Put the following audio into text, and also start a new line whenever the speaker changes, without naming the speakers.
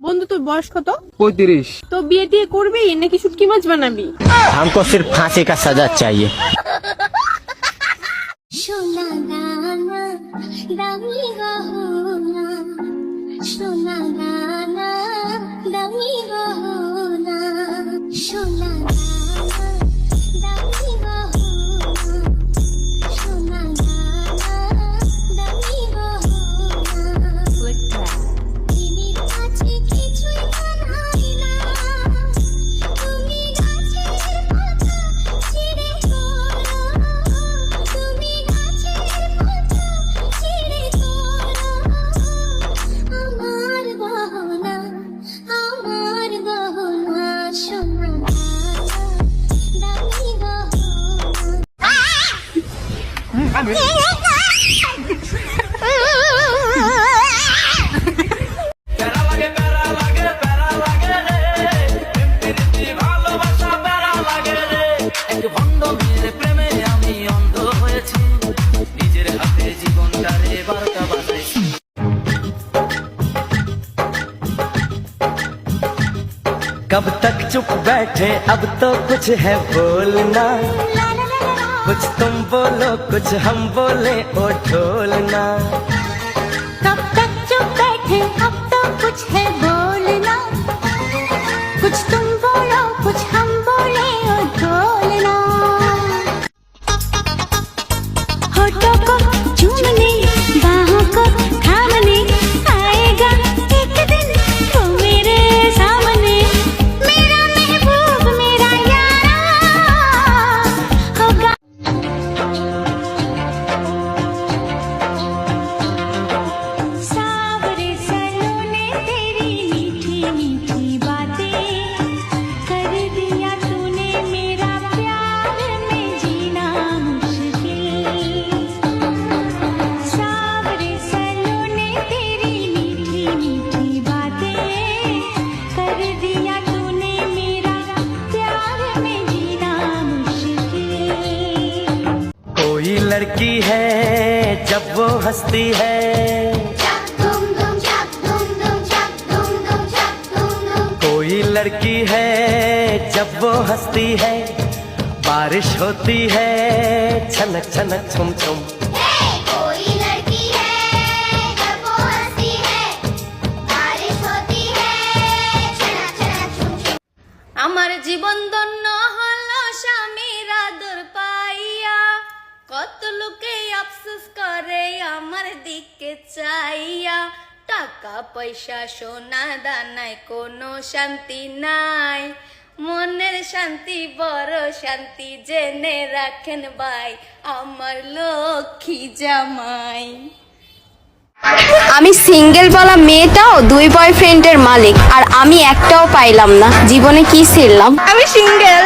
বন্ধু তোর বয়স কত
পঁয়ত্রিশ
তো বিয়ে টিয়ে করবি নাকি শুটকি মাছ বানাবি
हमको सिर्फ फांसी का सजा चाहिए
সোনা গানা দামি গহনা সোনা গানা
कब तक चुप बैठे अब तो कुछ है बोलना कुछ तुम बोलो, कुछ हम बोले, ओ ढोलना।
कब तक चुप बैठे, अब तो कुछ है बोलना। कुछ तुम बोलो, कुछ हम बोले, ओ ढोलना। होठों को
लड़की है जब वो हंसती है। कोई लड़की है जब वो हंसती है। बारिश होती है छनक छनक छुम छुम।
আমার দিকে চাইয়া। টাকা পয়সা সোনা দানায় কোনো শান্তি নাই। মনের শান্তি বড় শান্তি জেনে রাখেন ভাই আমার লক্ষ্মী জামাই।
আমি সিঙ্গেল বলা মেয়েটাও দুই বয়ফ্রেন্ডের মালিক আর আমি একটাও পাইলাম না। জীবনে কি ছিলাম?
আমি সিঙ্গেল।